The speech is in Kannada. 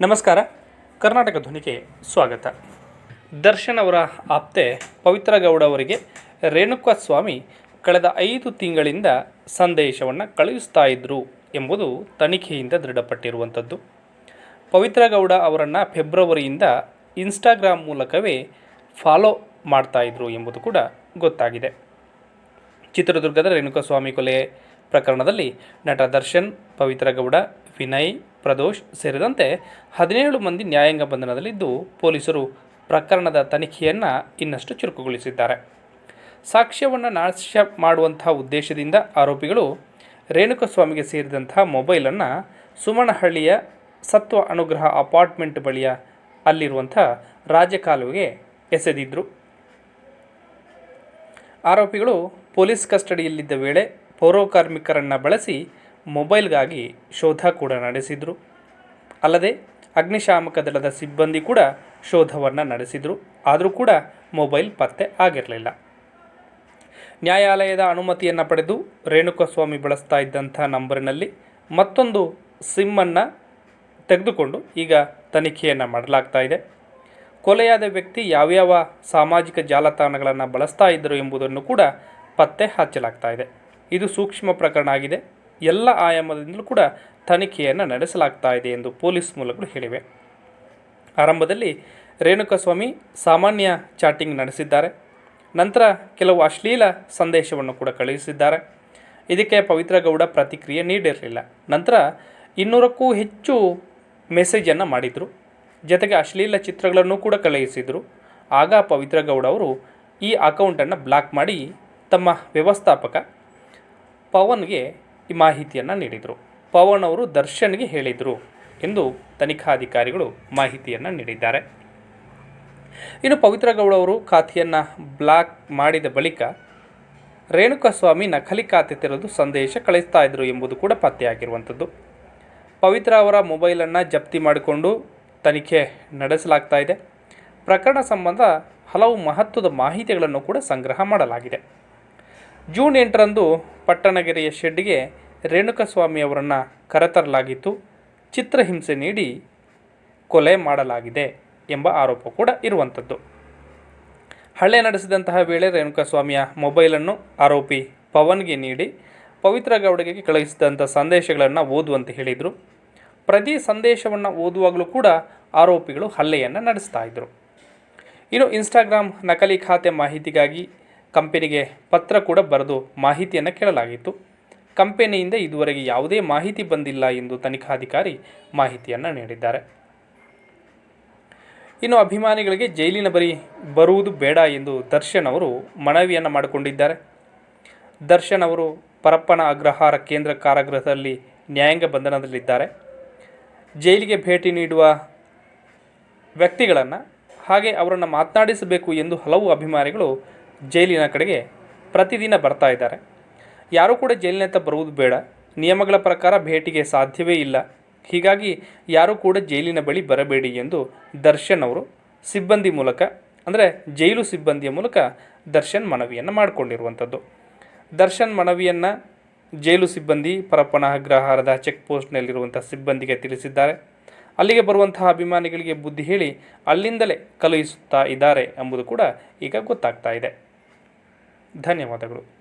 ನಮಸ್ಕಾರ. ಕರ್ನಾಟಕ ಧ್ವನಿಗೆ ಸ್ವಾಗತ. ದರ್ಶನ್ ಅವರ ಆಪ್ತೆ ಪವಿತ್ರ ಗೌಡ ಅವರಿಗೆ ರೇಣುಕಾ ಸ್ವಾಮಿ ಕಳೆದ ಐದು ತಿಂಗಳಿಂದ ಸಂದೇಶವನ್ನು ಕಳುಹಿಸ್ತಾ ಇದ್ದರು ಎಂಬುದು ತನಿಖೆಯಿಂದ ದೃಢಪಟ್ಟಿರುವಂಥದ್ದು. ಪವಿತ್ರ ಗೌಡ ಅವರನ್ನು ಫೆಬ್ರವರಿಯಿಂದ ಇನ್ಸ್ಟಾಗ್ರಾಮ್ ಮೂಲಕವೇ ಫಾಲೋ ಮಾಡ್ತಾಯಿದ್ರು ಎಂಬುದು ಕೂಡ ಗೊತ್ತಾಗಿದೆ. ಚಿತ್ರದುರ್ಗದ ರೇಣುಕಸ್ವಾಮಿ ಕೊಲೆ ಪ್ರಕರಣದಲ್ಲಿ ನಟ ದರ್ಶನ್, ಪವಿತ್ರ ಗೌಡ, ವಿನಯ್ ಪ್ರದೋಷ್ ಸೇರಿದಂತೆ ಹದಿನೇಳು ಮಂದಿ ನ್ಯಾಯಾಂಗ ಬಂಧನದಲ್ಲಿದ್ದು ಪೊಲೀಸರು ಪ್ರಕರಣದ ತನಿಖೆಯನ್ನು ಇನ್ನಷ್ಟು ಚುರುಕುಗೊಳಿಸಿದ್ದಾರೆ. ಸಾಕ್ಷ್ಯವನ್ನು ನಾಶ ಮಾಡುವಂತಹ ಉದ್ದೇಶದಿಂದ ಆರೋಪಿಗಳು ರೇಣುಕಸ್ವಾಮಿಗೆ ಸೇರಿದಂತಹ ಮೊಬೈಲನ್ನು ಸುಮನಹಳ್ಳಿಯ ಸತ್ವ ಅನುಗ್ರಹ ಅಪಾರ್ಟ್ಮೆಂಟ್ ಬಳಿಯ ಅಲ್ಲಿರುವಂಥ ರಾಜಕಾಲುವೆಗೆ ಎಸೆದಿದ್ದರು ಆರೋಪಿಗಳು ಪೊಲೀಸ್ ಕಸ್ಟಡಿಯಲ್ಲಿದ್ದ ವೇಳೆ ಪೌರಕಾರ್ಮಿಕರನ್ನು ಬಳಸಿ ಮೊಬೈಲ್ಗಾಗಿ ಶೋಧ ಕೂಡ ನಡೆಸಿದರು. ಅಲ್ಲದೆ ಅಗ್ನಿಶಾಮಕ ದಳದ ಸಿಬ್ಬಂದಿ ಕೂಡ ಶೋಧವನ್ನು ನಡೆಸಿದರು. ಆದರೂ ಕೂಡ ಮೊಬೈಲ್ ಪತ್ತೆ ಆಗಿರಲಿಲ್ಲ. ನ್ಯಾಯಾಲಯದ ಅನುಮತಿಯನ್ನು ಪಡೆದು ರೇಣುಕಸ್ವಾಮಿ ಬಳಸ್ತಾ ಇದ್ದಂಥ ನಂಬರಿನಲ್ಲಿ ಮತ್ತೊಂದು ಸಿಮ್ಮನ್ನು ತೆಗೆದುಕೊಂಡು ಈಗ ತನಿಖೆಯನ್ನು ಮಾಡಲಾಗ್ತಾ ಇದೆ. ಕೊಲೆಯಾದ ವ್ಯಕ್ತಿ ಯಾವ್ಯಾವ ಸಾಮಾಜಿಕ ಜಾಲತಾಣಗಳನ್ನು ಬಳಸ್ತಾ ಇದ್ದರು ಎಂಬುದನ್ನು ಕೂಡ ಪತ್ತೆ ಹಚ್ಚಲಾಗ್ತಾ ಇದೆ. ಇದು ಸೂಕ್ಷ್ಮ ಪ್ರಕರಣ ಆಗಿದೆ. ಎಲ್ಲ ಆಯಾಮದಿಂದಲೂ ಕೂಡ ತನಿಖೆಯನ್ನು ನಡೆಸಲಾಗ್ತಾ ಇದೆ ಎಂದು ಪೊಲೀಸ್ ಮೂಲಗಳು ಹೇಳಿವೆ. ಆರಂಭದಲ್ಲಿ ರೇಣುಕಸ್ವಾಮಿ ಸಾಮಾನ್ಯ ಚಾಟಿಂಗ್ ನಡೆಸಿದ್ದಾರೆ. ನಂತರ ಕೆಲವು ಅಶ್ಲೀಲ ಸಂದೇಶವನ್ನು ಕೂಡ ಕಳುಹಿಸಿದ್ದಾರೆ. ಇದಕ್ಕೆ ಪವಿತ್ರ ಗೌಡ ಪ್ರತಿಕ್ರಿಯೆ ನೀಡಿರಲಿಲ್ಲ. ನಂತರ ಇನ್ನೂರಕ್ಕೂ ಹೆಚ್ಚು ಮೆಸೇಜನ್ನು ಮಾಡಿದರು. ಜೊತೆಗೆ ಅಶ್ಲೀಲ ಚಿತ್ರಗಳನ್ನು ಕೂಡ ಕಳುಹಿಸಿದರು. ಆಗ ಪವಿತ್ರ ಗೌಡ ಅವರು ಈ ಅಕೌಂಟನ್ನು ಬ್ಲಾಕ್ ಮಾಡಿ ತಮ್ಮ ವ್ಯವಸ್ಥಾಪಕ ಪವನ್ಗೆ ಈ ಮಾಹಿತಿಯನ್ನು ನೀಡಿದರು. ಪವನ್ ಅವರು ದರ್ಶನ್ಗೆ ಹೇಳಿದರು ಎಂದು ತನಿಖಾಧಿಕಾರಿಗಳು ಮಾಹಿತಿಯನ್ನು ನೀಡಿದ್ದಾರೆ. ಇನ್ನು ಪವಿತ್ರ ಗೌಡ ಅವರು ಖಾತೆಯನ್ನು ಬ್ಲಾಕ್ ಮಾಡಿದ ಬಳಿಕ ರೇಣುಕಾಸ್ವಾಮಿ ನಕಲಿ ಖಾತೆ ತೆರೆದು ಸಂದೇಶ ಕಳಿಸ್ತಾ ಇದ್ದರು ಎಂಬುದು ಕೂಡ ಪತ್ತೆಯಾಗಿರುವಂಥದ್ದು. ಪವಿತ್ರ ಅವರ ಮೊಬೈಲನ್ನು ಜಪ್ತಿ ಮಾಡಿಕೊಂಡು ತನಿಖೆ ನಡೆಸಲಾಗ್ತಾ ಇದೆ. ಪ್ರಕರಣ ಸಂಬಂಧ ಹಲವು ಮಹತ್ವದ ಮಾಹಿತಿಗಳನ್ನು ಕೂಡ ಸಂಗ್ರಹ ಮಾಡಲಾಗಿದೆ. ಜೂನ್ ಎಂಟರಂದು ಪಟ್ಟಣಗೆರೆಯ ಶೆಡ್ಗೆ ರೇಣುಕಸ್ವಾಮಿ ಅವರನ್ನು ಕರೆತರಲಾಗಿತ್ತು. ಚಿತ್ರಹಿಂಸೆ ನೀಡಿ ಕೊಲೆ ಮಾಡಲಾಗಿದೆ ಎಂಬ ಆರೋಪ ಕೂಡ ಇರುವಂಥದ್ದು. ಹಳ್ಳೆ ನಡೆಸಿದಂತಹ ವೇಳೆ ರೇಣುಕಸ್ವಾಮಿಯ ಮೊಬೈಲನ್ನು ಆರೋಪಿ ಪವನ್ಗೆ ನೀಡಿ ಪವಿತ್ರ ಗೌಡಗೆ ಕಳುಹಿಸಿದಂಥ ಸಂದೇಶಗಳನ್ನು ಓದುವಂತೆ ಹೇಳಿದರು. ಪ್ರತಿ ಸಂದೇಶವನ್ನು ಓದುವಾಗಲೂ ಕೂಡ ಆರೋಪಿಗಳು ಹಲ್ಲೆಯನ್ನು ನಡೆಸ್ತಾ ಇದ್ದರು ಇನ್ನು ಇನ್ಸ್ಟಾಗ್ರಾಮ್ ನಕಲಿ ಖಾತೆ ಮಾಹಿತಿಗಾಗಿ ಕಂಪನಿಗೆ ಪತ್ರ ಕೂಡ ಬರೆದು ಮಾಹಿತಿಯನ್ನು ಕೇಳಲಾಗಿತ್ತು. ಕಂಪೆನಿಯಿಂದ ಇದುವರೆಗೆ ಯಾವುದೇ ಮಾಹಿತಿ ಬಂದಿಲ್ಲ ಎಂದು ತನಿಖಾಧಿಕಾರಿ ಮಾಹಿತಿಯನ್ನು ನೀಡಿದ್ದಾರೆ. ಇನ್ನು ಅಭಿಮಾನಿಗಳಿಗೆ ಜೈಲಿನ ಬರಿ ಬರುವುದು ಬೇಡ ಎಂದು ದರ್ಶನ್ ಅವರು ಮನವಿಯನ್ನು ಮಾಡಿಕೊಂಡಿದ್ದಾರೆ. ದರ್ಶನ್ ಅವರು ಪರಪ್ಪನ ಅಗ್ರಹಾರ ಕೇಂದ್ರ ಕಾರಾಗೃಹದಲ್ಲಿ ನ್ಯಾಯಾಂಗ ಬಂಧನದಲ್ಲಿದ್ದಾರೆ. ಜೈಲಿಗೆ ಭೇಟಿ ನೀಡುವ ವ್ಯಕ್ತಿಗಳನ್ನು ಹಾಗೆ ಅವರನ್ನು ಮಾತನಾಡಿಸಬೇಕು ಎಂದು ಹಲವು ಅಭಿಮಾನಿಗಳು ಜೈಲಿನ ಕಡೆಗೆ ಪ್ರತಿದಿನ ಬರ್ತಾ ಇದ್ದಾರೆ. ಯಾರೂ ಕೂಡ ಜೈಲಿನತ್ತ ಬರುವುದು ಬೇಡ. ನಿಯಮಗಳ ಪ್ರಕಾರ ಭೇಟಿಗೆ ಸಾಧ್ಯವೇ ಇಲ್ಲ. ಹೀಗಾಗಿ ಯಾರೂ ಕೂಡ ಜೈಲಿನ ಬಳಿ ಬರಬೇಡಿ ಎಂದು ದರ್ಶನ್ ಅವರು ಸಿಬ್ಬಂದಿ ಮೂಲಕ, ಅಂದರೆ ಜೈಲು ಸಿಬ್ಬಂದಿಯ ಮೂಲಕ ದರ್ಶನ್ ಮನವಿಯನ್ನು ಮಾಡಿಕೊಂಡಿರುವಂಥದ್ದು. ದರ್ಶನ್ ಮನವಿಯನ್ನು ಜೈಲು ಸಿಬ್ಬಂದಿ ಪರಪ್ಪನ ಚೆಕ್ ಪೋಸ್ಟ್ನಲ್ಲಿರುವಂಥ ಸಿಬ್ಬಂದಿಗೆ ತಿಳಿಸಿದ್ದಾರೆ. ಅಲ್ಲಿಗೆ ಬರುವಂತಹ ಅಭಿಮಾನಿಗಳಿಗೆ ಬುದ್ಧಿ ಹೇಳಿ ಅಲ್ಲಿಂದಲೇ ಕಳುಹಿಸುತ್ತಾ ಇದ್ದಾರೆ ಎಂಬುದು ಕೂಡ ಈಗ ಗೊತ್ತಾಗ್ತಾ ಇದೆ. ಧನ್ಯವಾದಗಳು.